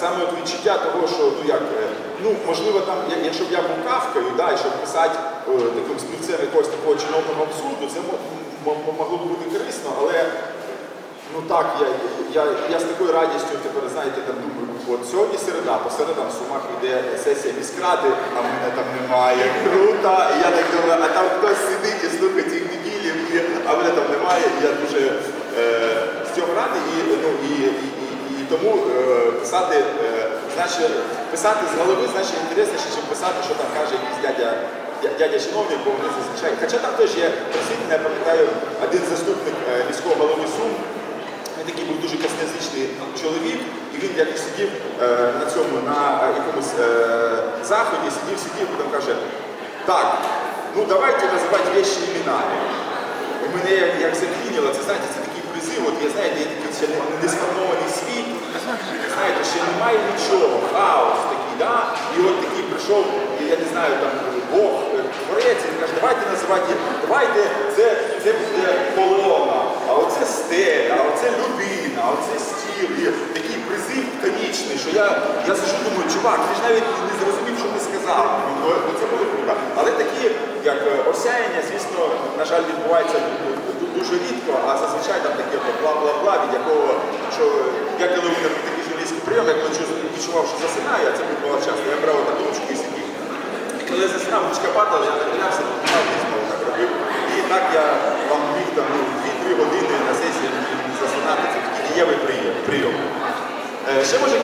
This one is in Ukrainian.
саме от відчуття того, що ну як, е, ну можливо, там, якщо б я був кавкою, да, щоб писати е, таким співцем якогось такого чиновного абсурду, це могло б бути корисно, але ну так, я, я, я з такою радістю тепер, знаєте, там думаю, от сьогодні середа, посередам в Сумах йде сесія міськради, а мене там немає. Круто! І я так думаю, а там хтось сидить і слухає цих дебілів, а мене там немає. І я дуже е, з цього радий і, ну, і, і тому е, писати, е, значить, писати з голови значить інтересніше, ніж писати, що там каже якийсь дядя. Дядя чиновник, бо вони зазвичай. Хоча там теж є просвітлений, я пам'ятаю, один заступник е, міського голови Сум, він такий був дуже косноязичний чоловік, і він якось сидів на цьому, на якомусь заході, сидів, сидів, потім каже, так, ну давайте називати вещі іменами. І мене як, заклінило, це знаєте, це такий от я знаєте, є такий ще не, не світ, знаєте, ще немає нічого, хаос такий, да? І от такий прийшов, я не знаю, там Бог, е, творець, він каже, давайте називати, давайте це, це буде колона, а оце стеля, а оце людина, а оце стіл. І такий призив конічний, що я, я сижу, думаю, чувак, ти ж навіть не зрозумів, що ти сказав. Ну, ну, це було круто. Але такі, як е, осяяння, звісно, на жаль, відбуваються дуже рідко, а зазвичай там таке от від якого, що я коли мене такий журналістський прийом, я коли відчував, що засинаю, а це було часто, я брав таку ручку і сидів. І коли я засинав, ручка падала, я нахилявся, то і знову так робив. І так я вам міг там ну, 2-3 години на сесії засинати, це такий дієвий прийом. прийом. Е, Ще може